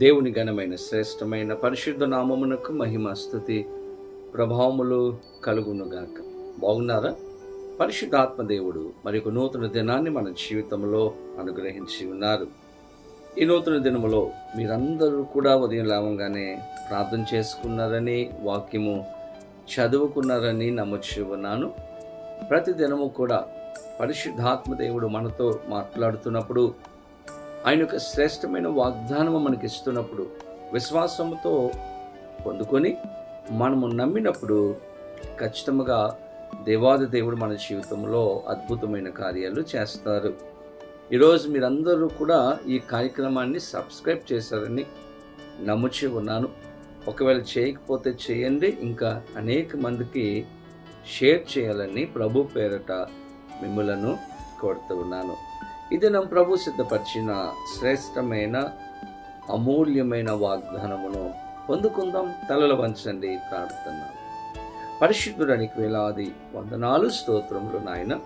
దేవుని ఘనమైన శ్రేష్టమైన పరిశుద్ధ నామమునకు మహిమ స్థుతి ప్రభావములు కలుగునుగాక బాగున్నారా? పరిశుద్ధాత్మ దేవుడు మరి ఒక నూతన దినాన్ని మన జీవితంలో అనుగ్రహించి ఉన్నారు. ఈ నూతన దినములో మీరందరూ కూడా ఉదయం లేవంగానే ప్రార్థన చేసుకున్నారని వాక్యము చదువుకున్నారని నమ్మొచ్చు ఉన్నాను. ప్రతి దినము కూడా పరిశుద్ధాత్మ దేవుడు మనతో మాట్లాడుతున్నప్పుడు ఆయన యొక్క శ్రేష్టమైన వాగ్దానము మనకి ఇస్తున్నప్పుడు విశ్వాసముతో పొందుకొని మనము నమ్మినప్పుడు ఖచ్చితంగా దేవాది దేవుడు మన జీవితంలో అద్భుతమైన కార్యాలు చేస్తారు. ఈరోజు మీరందరూ కూడా ఈ కార్యక్రమాన్ని సబ్స్క్రైబ్ చేశారని నమ్ముచి ఉన్నాను. ఒకవేళ చేయకపోతే చేయండి. ఇంకా అనేక మందికి షేర్ చేయాలని ప్రభు పేరట మిమ్మలను కోరుతూ ఉన్నాను. ఇది నా ప్రభు సిద్ధపరిచిన శ్రేష్టమైన అమూల్యమైన వాగ్దానమును పొందుకుందాం. తలలు వంచండి ప్రార్థన పరిశుద్ధుడానికి వేలాది వందనాలు స్తోత్రములు నాయన.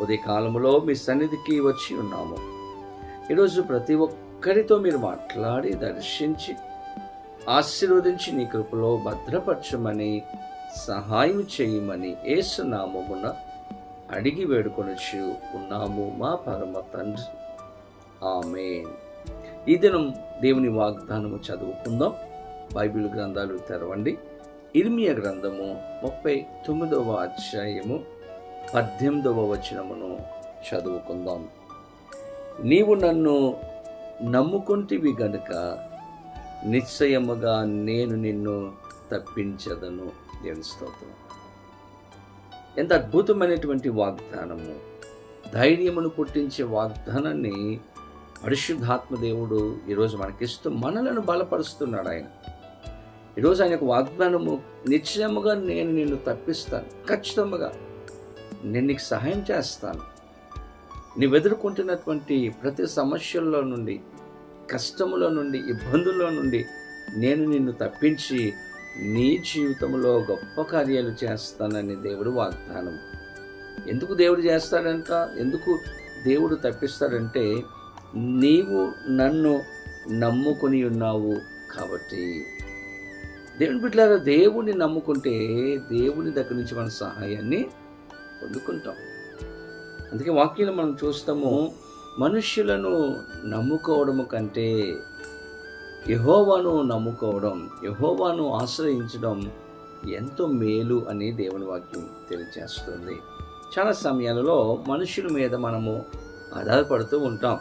ఉదయకాలములో మీ సన్నిధికి వచ్చి ఉన్నాము. ఈరోజు ప్రతి ఒక్కరితో మీరు మాట్లాడి దర్శించి ఆశీర్వదించి నీ కృపలో భద్రపరచమని సహాయం చేయమని ఏసునామమున అడిగి వేడుకొనొచ్చు ఉన్నాము మా పరమ తండ్రి. ఆమె ఈ దినం దేవుని వాగ్దానము చదువుకుందాం. బైబిల్ గ్రంథాలు తెరవండి. ఇర్మియ గ్రంథము ముప్పై తొమ్మిదవ అధ్యాయము పద్దెనిమిదవ వచనమును చదువుకుందాం. నీవు నన్ను నమ్ముకుంటివి గనుక నిశ్చయముగా నేను నిన్ను తప్పించదను దేవుని స్తోత్రం. ఎంత అద్భుతమైనటువంటి వాగ్దానము. ధైర్యమును పుట్టించే వాగ్దానాన్ని పరిశుద్ధాత్మ దేవుడు ఈరోజు మనకిస్తూ మనలను బలపరుస్తున్నాడు ఆయన. ఈరోజు ఆయనకు వాగ్దానము నిశ్చయముగా నేను నిన్ను తప్పిస్తాను. ఖచ్చితంగా నేను నీకు సహాయం చేస్తాను. నీవు ఎదుర్కొంటున్నటువంటి ప్రతి సమస్యల్లో నుండి కష్టముల నుండి ఇబ్బందుల్లో నుండి నేను నిన్ను తప్పించి నీ జీవితంలో గొప్ప కార్యాలు చేస్తానని దేవుడు వాగ్దానం. ఎందుకు దేవుడు చేస్తాడంట? ఎందుకు దేవుడు తప్పిస్తాడంటే నీవు నన్ను నమ్ముకొని ఉన్నావు కాబట్టి. దేవుని బిడ్డలారా దేవుణ్ణి నమ్ముకుంటే దేవుని దగ్గర నుంచి మన సహాయాన్ని పొందుకుంటాం. అందుకే వాక్యంలో మనం చూస్తాము మనుష్యులను నమ్ముకోవడము కంటే యహోవాను నమ్ముకోవడం యహోవాను ఆశ్రయించడం ఎంతో మేలు అని దేవుని వాక్యం తెలియజేస్తుంది. చాలా సమయాలలో మనుషుల మీద మనము ఆధారపడుతూ ఉంటాం.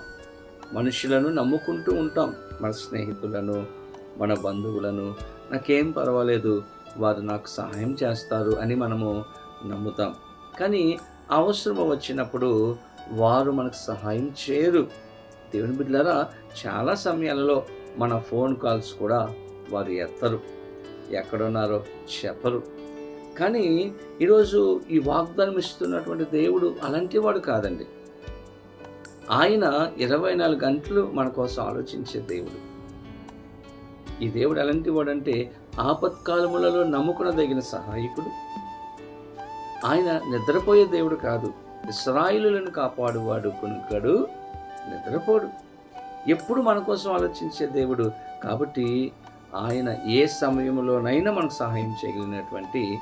మనుషులను నమ్ముకుంటూ ఉంటాం. మన స్నేహితులను మన బంధువులను నాకేం పర్వాలేదు వారు నాకు సహాయం చేస్తారు అని మనము నమ్ముతాం. కానీ అవసరం వచ్చినప్పుడు వారు మనకు సహాయం చేయరు. దేవుని బిడ్డలారా చాలా సమయాలలో మన ఫోన్ కాల్స్ కూడా వారు ఎత్తరు. ఎక్కడున్నారో చెప్పరు. కానీ ఈరోజు ఈ వాగ్దానం ఇస్తున్నటువంటి దేవుడు అలాంటి వాడు కాదండి. ఆయన ఇరవై నాలుగు గంటలు మన కోసం ఆలోచించే దేవుడు. ఈ దేవుడు ఎలాంటి వాడంటే ఆపత్కాలములలో నమ్ముకునదగిన సహాయకుడు. ఆయన నిద్రపోయే దేవుడు కాదు. ఇస్రాయిలులను కాపాడువాడు కొనుక్కడు నిద్రపోడు. ఎప్పుడు మన కోసం ఆలోచించే దేవుడు. కాబట్టి ఆయన ఏ సమయంలోనైనా మనకు సహాయం చేయగలిగినటువంటి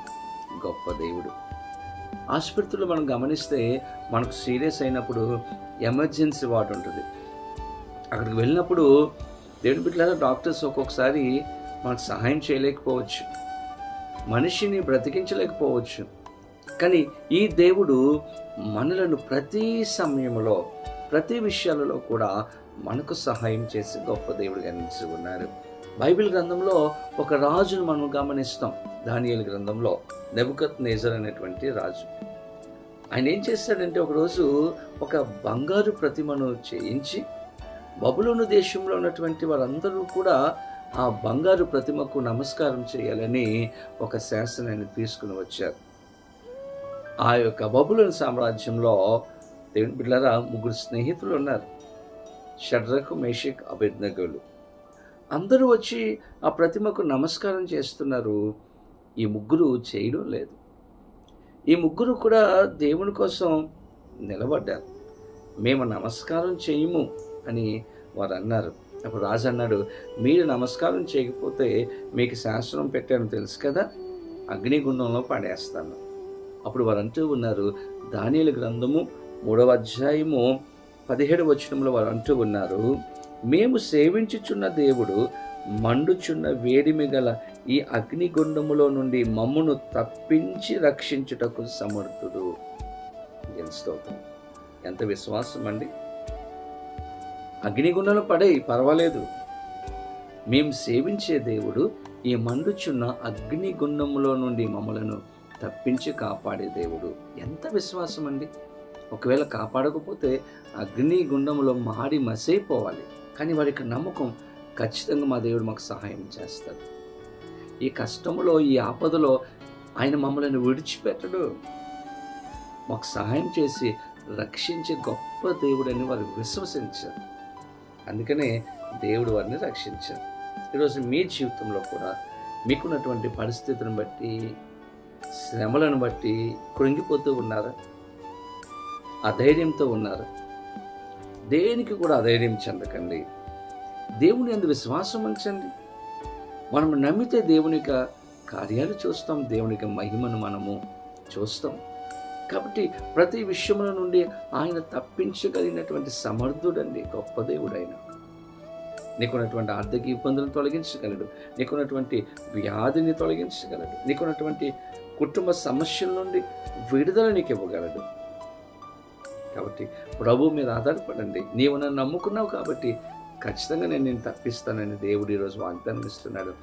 గొప్ప దేవుడు. ఆసుపత్రిలో మనం గమనిస్తే మనకు సీరియస్ అయినప్పుడు ఎమర్జెన్సీ వార్డు ఉంటుంది. అక్కడికి వెళ్ళినప్పుడు దేవుడి బిడ్డల డాక్టర్స్ ఒక్కొక్కసారి మనకు సహాయం చేయలేకపోవచ్చు. మనిషిని బ్రతికించలేకపోవచ్చు. కానీ ఈ దేవుడు మనలను ప్రతి సమయంలో ప్రతి విషయాలలో కూడా మనకు సహాయం చేసి గొప్ప దేవుడు నిలిచి ఉన్నారు బైబిల్ గ్రంథంలో ఒక రాజును మనం గమనిస్తాం. దానియల్ గ్రంథంలో నెబుకత్ నేజర్ అనేటువంటి రాజు. ఆయన ఏం చేశాడంటే ఒకరోజు ఒక బంగారు ప్రతిమను చేయించి బబులోను దేశంలో ఉన్నటువంటి వారందరూ కూడా ఆ బంగారు ప్రతిమకు నమస్కారం చేయాలని ఒక శాసనాన్ని తీసుకుని వచ్చారు. ఆ యొక్క బబులోని సామ్రాజ్యంలో దేవుని బిడ్డలారా ముగ్గురు స్నేహితులు ఉన్నారు. షడ్రకు మేషక్ అభిజ్ఞగులు అందరూ వచ్చి ఆ ప్రతిమకు నమస్కారం చేస్తున్నారు. ఈ ముగ్గురు చేయడం లేదు. ఈ ముగ్గురు కూడా దేవుని కోసం నిలబడ్డారు. మేము నమస్కారం చేయము అని వారు అన్నారు. అప్పుడు రాజు అన్నాడు మీరు నమస్కారం చేయకపోతే మీకు శాస్త్రం పెట్టాను తెలుసు కదా? అగ్నిగుండంలో పడేస్తాను. అప్పుడు వారు అంటూ ఉన్నారు. దానియలు గ్రంథము మూడవ అధ్యాయము పదిహేడు వచనంలో వారు అంటూ ఉన్నారు మేము సేవించుచున్న దేవుడు మండుచున్న వేడిమి గల ఈ అగ్నిగుండములో నుండి మమ్మును తప్పించి రక్షించుటకు సమర్థుడు. ఎంత ఎంత విశ్వాసం అండి. అగ్నిగుండంలో పడే పర్వాలేదు. మేము సేవించే దేవుడు ఈ మండుచున్న అగ్నిగుండములో నుండి మమ్మలను తప్పించి కాపాడే దేవుడు. ఎంత విశ్వాసం అండి. ఒకవేళ కాపాడకపోతే అగ్ని గుండంలో మాడి మసైపోవాలి. కానీ వారికి నమ్మకం ఖచ్చితంగా మా దేవుడు మాకు సహాయం చేస్తాడు. ఈ కష్టంలో ఈ ఆపదలో ఆయన మమ్మల్ని విడిచిపెట్టడు. మాకు సహాయం చేసి రక్షించే గొప్ప దేవుడని వారు విశ్వసించారు. అందుకనే దేవుడు వారిని రక్షించారు. ఈరోజు మీ జీవితంలో కూడా మీకున్నటువంటి పరిస్థితులను బట్టి శ్రమలను బట్టి కృంగిపోతూ ఉన్నారా? అధైర్యంతో ఉన్నారు. దేనికి కూడా అధైర్యం చెందకండి. దేవుని అందు విశ్వాసం ఉంచండి. మనం నమ్మితే దేవుని యొక్క కార్యాలు చూస్తాం దేవుని యొక్క మహిమను మనము చూస్తాం. కాబట్టి ప్రతి విషయముల నుండి ఆయన తప్పించగలిగినటువంటి సమర్థుడండి గొప్ప దేవుడైన. నీకున్నటువంటి ఆర్థిక ఇబ్బందులను తొలగించగలడు. నీకున్నటువంటి వ్యాధిని తొలగించగలడు. నీకున్నటువంటి కుటుంబ సమస్యల నుండి విడుదల నీకు ఇవ్వగలడు. కాబట్టి ప్రభు మీద ఆధారపడండి. నీవు నన్ను నమ్ముకున్నావు కాబట్టి ఖచ్చితంగా నేను నేను తప్పిస్తానని దేవుడు ఈరోజు వాగ్దానం ఇస్తున్నాడు.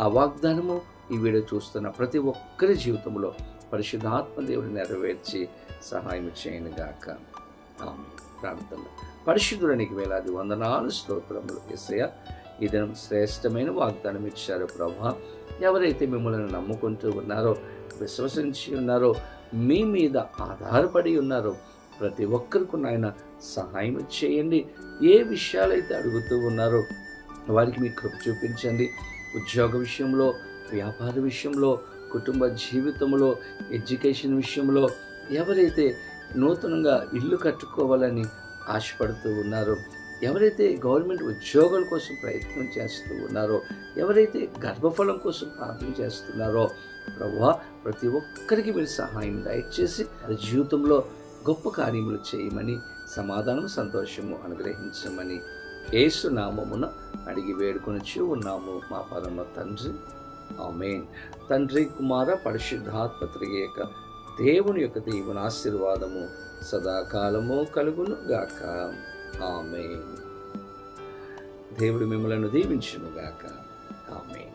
ఆ వాగ్దానము ఈ వీడియో చూస్తున్న ప్రతి ఒక్కరి జీవితంలో పరిశుద్ధాత్మ దేవుడు నెరవేర్చి సహాయం చేయను గాక. ఆమె ప్రార్థన. పరిశుద్ధుడానికి వేలాది వందనాలు స్తోత్రములు. ఎస్ఐ ఈ దినం శ్రేష్టమైన వాగ్దానం ఇచ్చారు ప్రభా. ఎవరైతే మిమ్మల్ని నమ్ముకుంటూ ఉన్నారో విశ్వసించి ఉన్నారో మీ మీద ఆధారపడి ఉన్నారో ప్రతి ఒక్కరికి నాయన సహాయం చేయండి. ఏ విషయాలైతే అడుగుతూ ఉన్నారో వారికి మీ కృప చూపించండి. ఉద్యోగ విషయంలో వ్యాపార విషయంలో కుటుంబ జీవితంలో ఎడ్యుకేషన్ విషయంలో ఎవరైతే నూతనంగా ఇల్లు కట్టుకోవాలని ఆశపడుతూ ఉన్నారో ఎవరైతే గవర్నమెంట్ ఉద్యోగాల కోసం ప్రయత్నం చేస్తూ ఉన్నారో ఎవరైతే గర్భఫలం కోసం ప్రార్థన చేస్తున్నారో ప్రభా ప్రతి ఒక్కరికి మీరు సహాయం దయచేసి వారి జీవితంలో గొప్ప కార్యములు చేయమని సమాధానం సంతోషము అనుగ్రహించమని ఏసు నామమున అడిగి వేడుకొనిచి ఉన్నాము మా పరమ తండ్రి. ఆమెన్. తండ్రి కుమార పరిశుద్ధాత్మ యొక్క దేవుని యొక్క దేవుని ఆశీర్వాదము సదాకాలము కలుగును గాక ఆమె దేవుడు మిమ్మలను దీవించునుగాక. ఆమె